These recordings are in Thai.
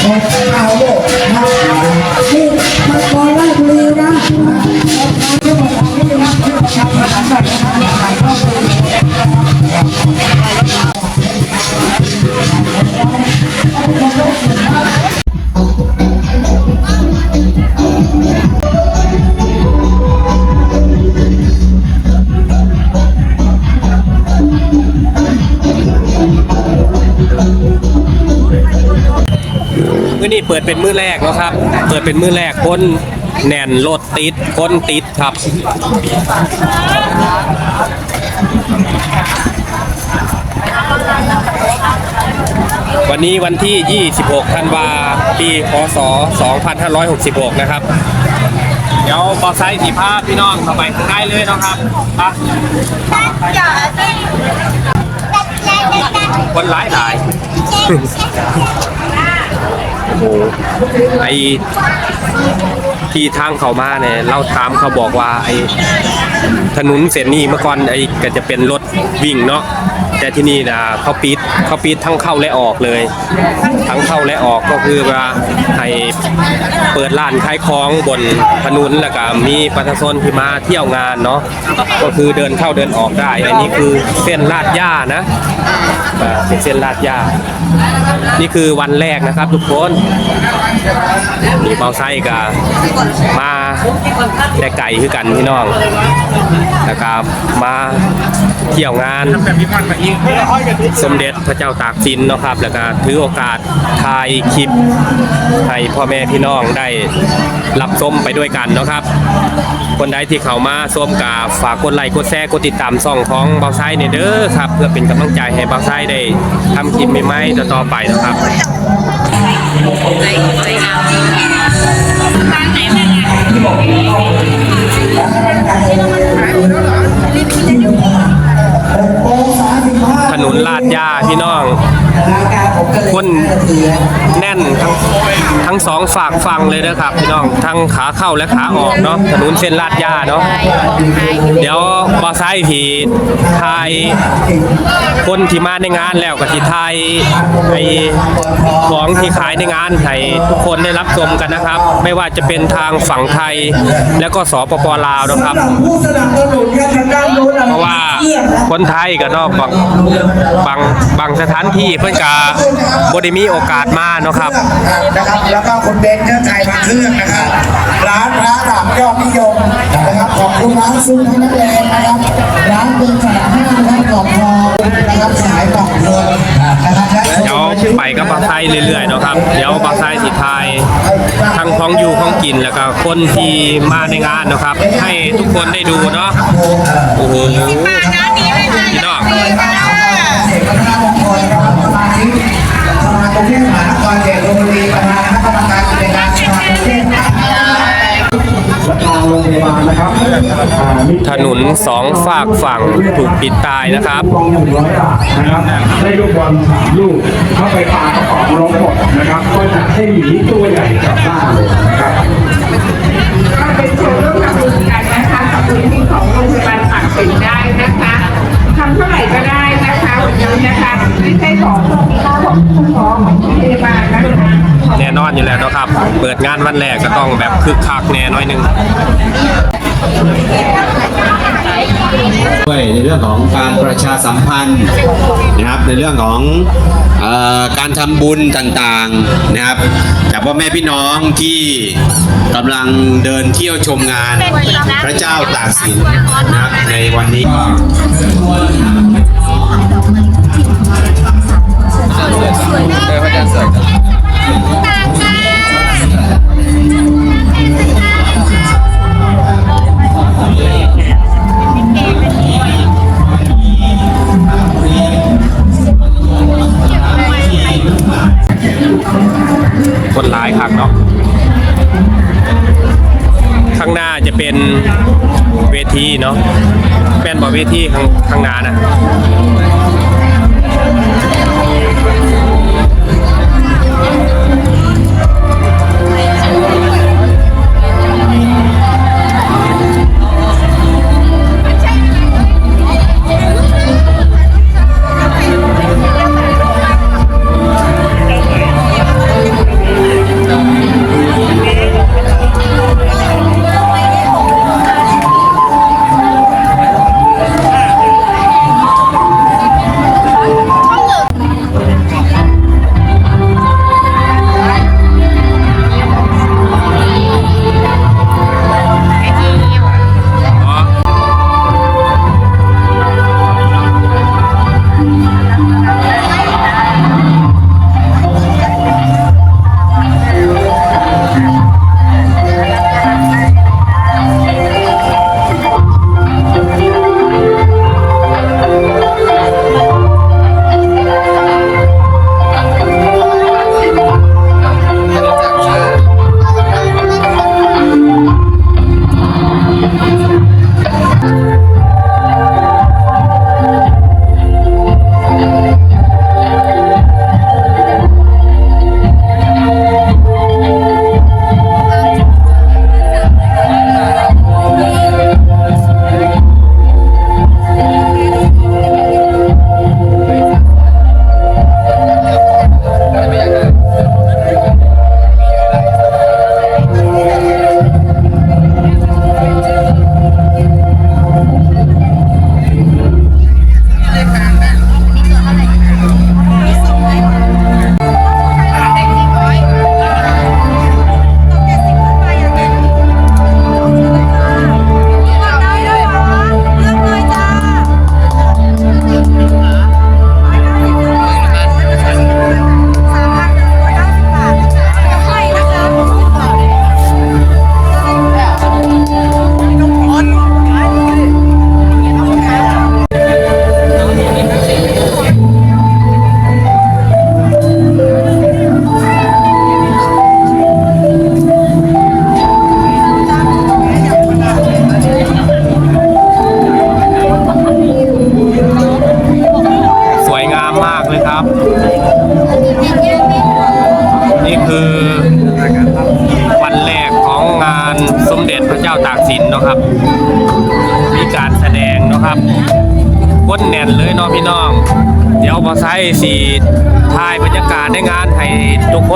เอา นี้เปิดเป็นมื้อแรกนะครับ เปิดเป็นมื้อแรกคนแน่นรถติดคนติดครับวันนี้วันที่ 26 ธันวา ปี พศ 2566 นะครับ เดี๋ยวบอไซค์สีภาพพี่น้องเข้าไปข้างในเลยนะครับไปคนหลายหลาย โอ้โหไอที่ทางเขามาเนี่ยเราถามเขาบอกว่าไอถนนเส้นนี้เมื่อก่อนไอก็จะเป็นรถวิ่งเนาะ แต่ที่นี่นะเขาปิดเขาปิดทั้งเข้าและออกเลย ทั้งเข้าและออกก็คือว่าให้เปิดร้านขายของบนถนนแล้วก็มีประชาชนที่มาเที่ยวงานเนาะก็คือเดินเข้าเดินออกได้อันนี้คือเส้นลาดย่านะเป็นเส้นลาดย่านี่คือวันแรกนะครับทุกคนมีเบาไส้กับมาแต่ไก่คือกันพี่น้องนะครับมาเที่ยวงานสมเด็จพระเจ้าตากสินเนาะครับ แล้วก็ถือโอกาสถ่ายคลิปให้พ่อแม่พี่น้องได้รับชมไปด้วยกันเนาะครับ คนใดที่เข้ามาชมกาฝากกดไลค์กดแชร์กดติดตามช่องของเบาไซเนี่ยเด้อครับ เพื่อเป็นกำลังใจให้เบาไซได้ทำคลิปใหม่ๆต่อๆไปนะครับอง สองฝากฟังเลยนะครับพี่น้องทั้งขาเข้าและขาออกเนาะถนนเส้นลาดยาเนาะเดี๋ยวบอไซค์ผีไทยคนที่มาในงานแล้วก็ที่ไทยไอของที่ขายในงานให้ทุกคนได้รับชมกันนะครับ ไม่ว่าจะเป็นทางฝั่งไทยแล้วก็สปปลาวนะครับเพราะว่าคนไทยก็เนอกบางบางบางสถานที่เพิ่อนก็บ่ได้มีโอกาสมาเนาะครับนะครับแล้วก็คุณเบนเจอร์ไทยพระเครื่องนะครับ ร้านพระหลักยอดนิยมนะครับขอบคุณร้านซุ้มทั้งนักแรงนะครับ ร้านเป็นสนามห้านะครับกล่องทองนะครับสายกล่องเงินนะครับและเดี๋ยวไปกับบางไซเรื่อยๆเนาะครับ เดี๋ยวบางไซสิทายทั้งของอยู่ของกินแล้วก็คนที่มาในงานเนาะครับ ให้ทุกคนได้ดูเนาะโอ้โหพี่น้องเสกพัฒนามงคลนะครับสมาชิกสมาคมเทศมหานครเขตธนบุรีป ถนนสองฝากฝั่งถูกปิดตายนะครับกองหนึ่งร้อยบาทนะครับได้ลูกบอลสามลูกเข้าไปปากระป๋องล้มหมดนะครับก็จะให้หมีตัวใหญ่กลับบ้านเลยนะครับก็เป็นโชว์ร่วมทำบุญกันนะคะกับมูลนิธิของโรงพยาบาลปากเกร็ดได้นะคะทำเท่าไหร่ก็ได้นะคะวันนี้นะคะไม่ใช่ของของของของพยาบาลนะคะแน่นอนอยู่แล้วเนาะครับ เปิดงานวันแรกก็ต้องแบบคึกคักแน่น้อยหนึง ด้วยในเรื่องของการประชาสัมพันธ์นะครับในเรื่องของเออการทำบุญต่างๆนะครับจากพ่อแม่พี่น้องที่กำลังเดินเที่ยวชมงานพระเจ้าตากสินนะครับในวันนี้คน เวทีข้างข้างหน้านะ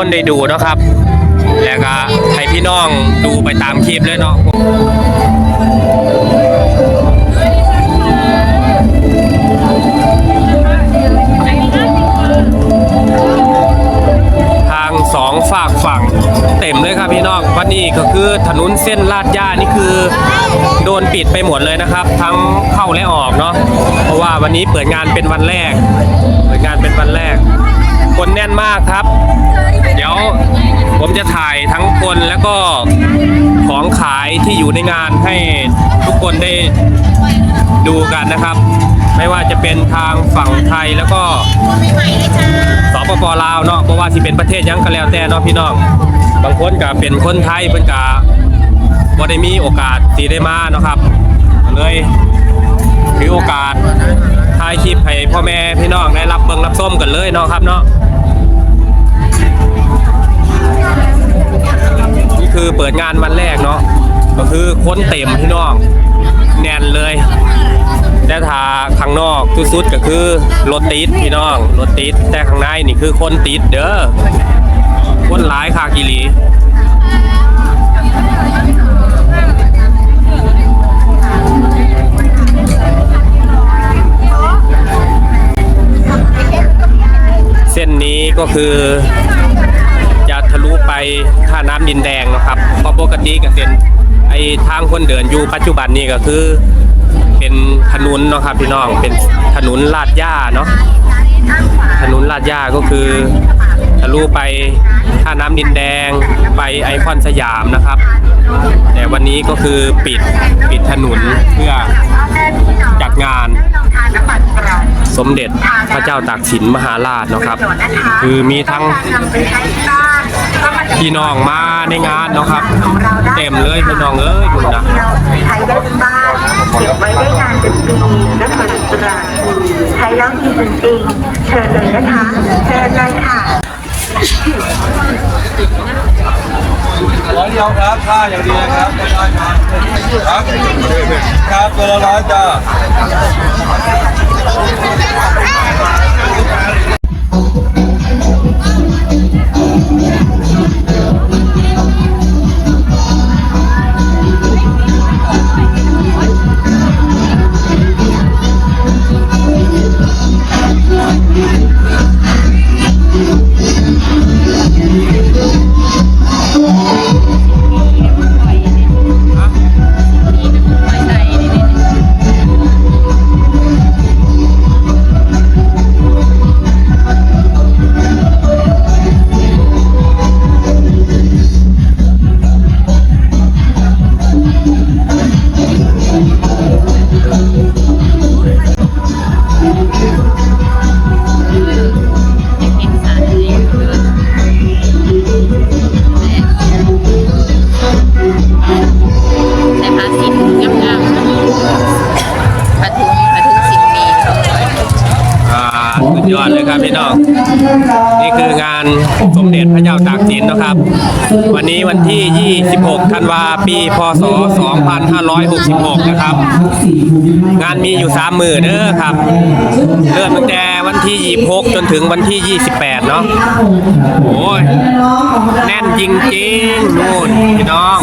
คนได้ดูเนาะครับ แล้วก็ให้พี่น้องดูไปตามคลิปเลยเนาะทางสองฝากฝั่งเต็มเลยครับพี่น้องวันนี้ก็คือถนนเส้นลาดย่านี่คือ โดนปิดไปหมดเลยนะครับ ทั้งเข้าและออกเนาะเพราะว่าวันนี้เปิดงานเป็นวันแรก เปิดงานเป็นวันแรก คนแน่นมากครับ เดี๋ยวผมจะถ่ายทั้งคนแล้วก็ของขายที่อยู่ในงานให้ทุกคนได้ดูกันนะครับ ไม่ว่าจะเป็นทางฝั่งไทยแล้วก็สปปลาวเนาะเพราะว่าที่เป็นประเทศยังก็แล้วแต่เนาะพี่น้อง บางคนก็เป็นคนไทยเพิ่นก็บ่ได้มีโอกาสที่ได้มาเนาะครับเลยถือโอกาส ถ่ายคลิปให้พ่อแม่พี่น้องได้รับเบิ่งรับชมกันเลยเนาะครับเนาะนี่คือเปิดงานวันแรกเนาะก็คือคนเต็มพี่น้องแน่นเลยแต่ถ้าข้างนอกสุดๆก็คือรถติดพี่น้องรถติดแต่ข้างในนี่คือคนติดเด้อคนหลายคากิลี นี้ก็คือ จะทะลุไปท่าน้ำดินแดงนะครับเพราะปกติก็เป็นไอ้ทางคนเดินอยู่ปัจจุบันนี้ก็คือ เป็นถนนเนาะครับพี่น้องเป็นถนนลาดย่าเนาะถนนลาดย่าก็คือทะลุไปท่าน้ำดินแดงไปไอคอนสยามนะครับ แต่วันนี้ก็คือปิดปิดถนนเพื่อจัดงาน สมเด็จพระเจ้าตากสินมหาราชเนาะครับ คือมีทั้งพี่น้องมาในงานเนาะครับเต็มเลยพี่น้องเอ้ยดูนะใช้ได้ที่บ้านเก็บไว้ได้นานเป็นปีและผลิตตราใช้แล้วดีจริงๆเชิญเลยนะคะเชิญเลยค่ะ ร้อยเดียวครับค่าอย่างดีนะครับครับครับครับตัวละร้อยจ้า สมเด็จพระเจ้าตากสินนะครับ วันนี้วันที่ 26 ธันวาปีพศ 2566 นะครับ งานมีอยู่ 3 มือเด้อครับ เริ่มตั้งแต่วันที่ 26 จนถึงวันที่ 28 เนาะโอ้ยแน่นจริงๆนู่นพี่น้อง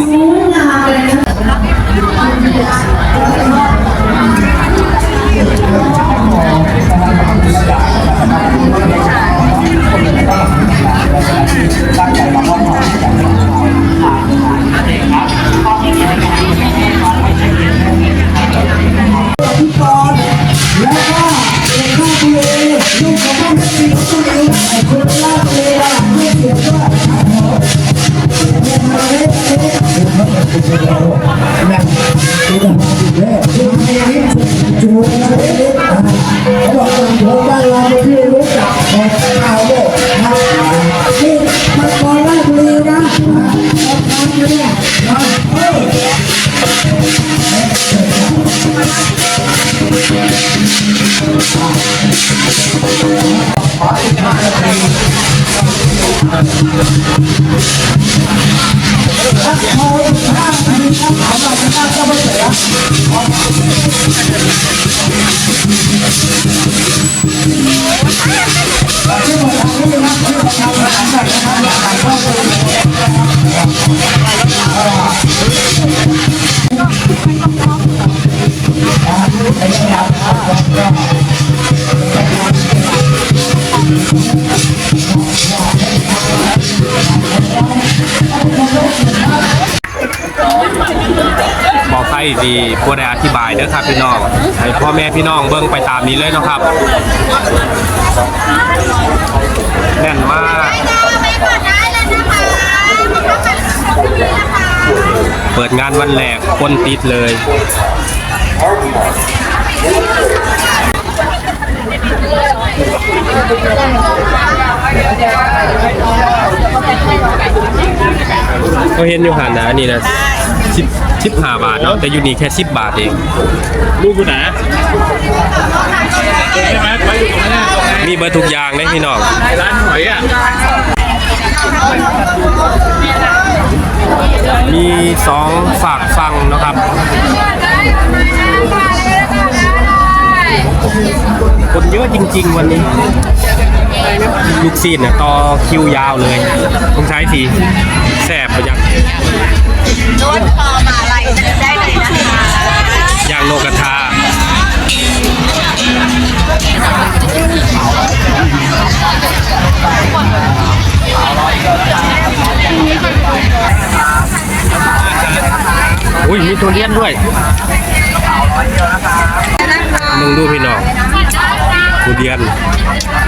พิ พอ พวได้อธิบายเด้อครับพี่น้องให้พ่อแม่พี่น้องเบิ่งไปตามนี้เลยเนาะครับแน่นมากเปิดงานวันแรกคนติดเลยก็ เห็นอยู่หันนะอันนี้นะสิบสิบห้าบาทเนาะแต่อยู่นี่แค่สิบบาทเองลูกคุณไหนใช่ไหมไปอยู่ตรงนี้ตรงไหนมีเบอร์ทุกอย่างเลยพี่น้องร้านหอยอะมีสองฝากฟังเนาะครับคนเยอะจริง ๆ วันนี้ ลูกซีนเนี่ยต่อคิวยาวเลยต้องใช้ทีแสบประยักรถพอมาอะไรได้เลยนะคะย่างโนกระทาอุ้ยมีทุเรียนด้วยมึงดูพี่น้องทุเรียน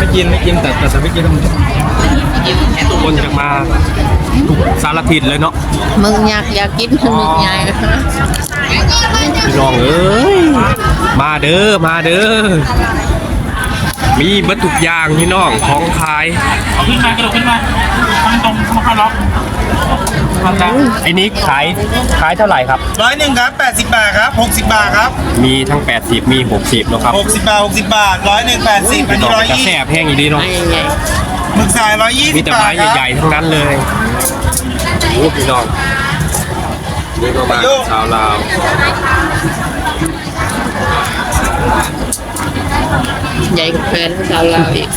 ม่กินไม่กินแต่แต่ไม่กินต้องคนจะมาทุกสารทิศเลยเนาะมึงอยากอยากกินมึงใหญ่พี่น้องเอ้ยมาเด้อมาเด้อมีเบัตทุกอย่างพี่น้องของขายเอาขึ้นมากระโดดขึ้นมา ตั้งตรงมาเข้าล็อกไอ้นี้ขายขายเท่าไหร่ครับ ร้อยหนึ่งครับแปดสิบบาทครับหกสิบบาทครับมีทั้ง 80 มี 60เนาะครับหกสิบบาทหกสิบบาทร้อยหนึ่งแปดสิบอันพี่น้นี้องร้อยจะยี่แซ่บแห้งอีดีเนาะใหญ่หมึกสายร้อยยี่มีสิบแต่บาไม้ทครับ ใหญ่ๆทั้งนั้นเลยโอ้พี่น้องนี่ก็มาชาวลาว ใหญ่กว่าแฟนชาวลาวอีก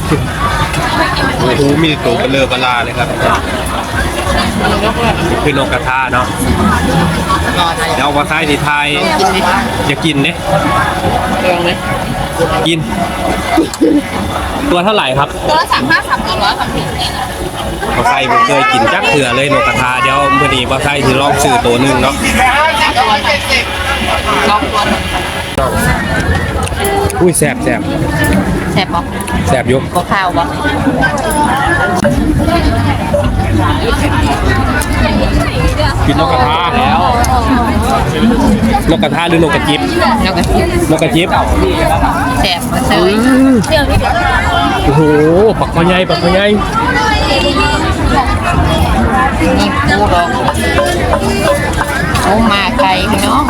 โอ้โหมีตัวเบลอเบลาเลยครับคือนกกระทาเนาะรอได้เดี๋ยวเอามาใส่ในไทยกินไหมอย่ากินเนี่ยลองไหมกิน ตัวเท่าไหร่ครับ ตัวละสามห้าสามตัวร้อยสามสิบบาไซผมเคยกินจักเถื่อเลยนกกระทาเดี๋ยวมื่อนี้บาไซที่ลองซื้อตัวหนึ่งเนาะตัวเจ็ดสิบลองตัวหนึ่ง อุ้ยแสบแสบแซ่บปะแสบยกก็ข้าวปะกินนกกระทาแล้วนกกระทาหรือนกกระจิบแล้วก็นกกระจิบแซ่บมาเซยโอ้โหปักคอใหญ่ปักคอใหญ่นี่ปูดอง โอ้มาไกลพี่น้อง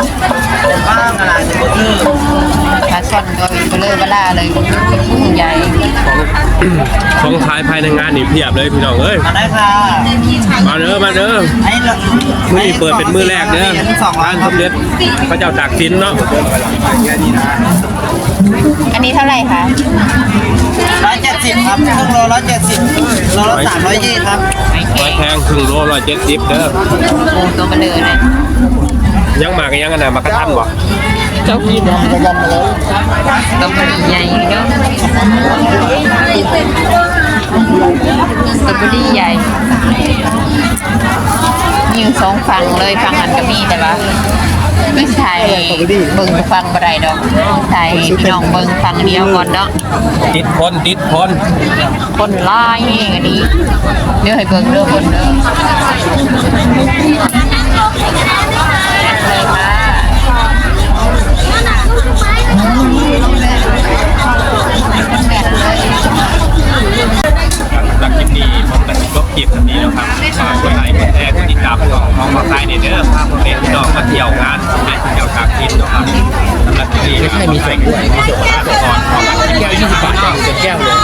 ปลาช่อนก็เป็นเบลอเบล่าเลยกุ้งใหญ่ของขายภายในงานนี่เพียบเลยพี่น้องเอ้ยได้ค่ะมาเด้อมาเด้อไอ้มื้อนี้เปิดเป็นมื้อแรกเด้อร้านสมเด็จพระเจ้าตากสินเนาะ อันนี้เท่าไหร่คะ ร้อยเจ็ดสิบครับครึ่งโลร้อยเจ็ดสิบโลละสามร้อยยี่ครับร้อยแพงครึ่งโลร้อยเจ็ดสิบเด้อปูตัวเบลอเลยยังมากันยังกันนะมากระทันบ่เจ้ากินนะตัวเบลอใหญ่เนาะตัวเบลอใหญ่มีอยู่สองฝั่งเลยฝั่งอันก็มีแต่ว่า วิไทยเบิ่งฟังบไรดอกไทยพี่น้องเบิ่งฟังเดียวก่อนเนาะติดคนติดคนคนไล่อันนี้เดี๋ยวให้เบิ่งเรื่องคนเด้อเลยมาแบบเลจากคลิปนี้ผมแต่ คลิบแบบนี้นะครับช่วยไลค์กแชร์กดติดตามของน้องมาไยเนเดอร์ภาพเล่นดอกมาเที่ยวงานเที่ยวจากทินนะครับสำหรับที่นี่ไม่ใช่มีส่วนด้วยมีส่วนมากกอนของแก้วยี่สิบบาทเป็นแก้วเลย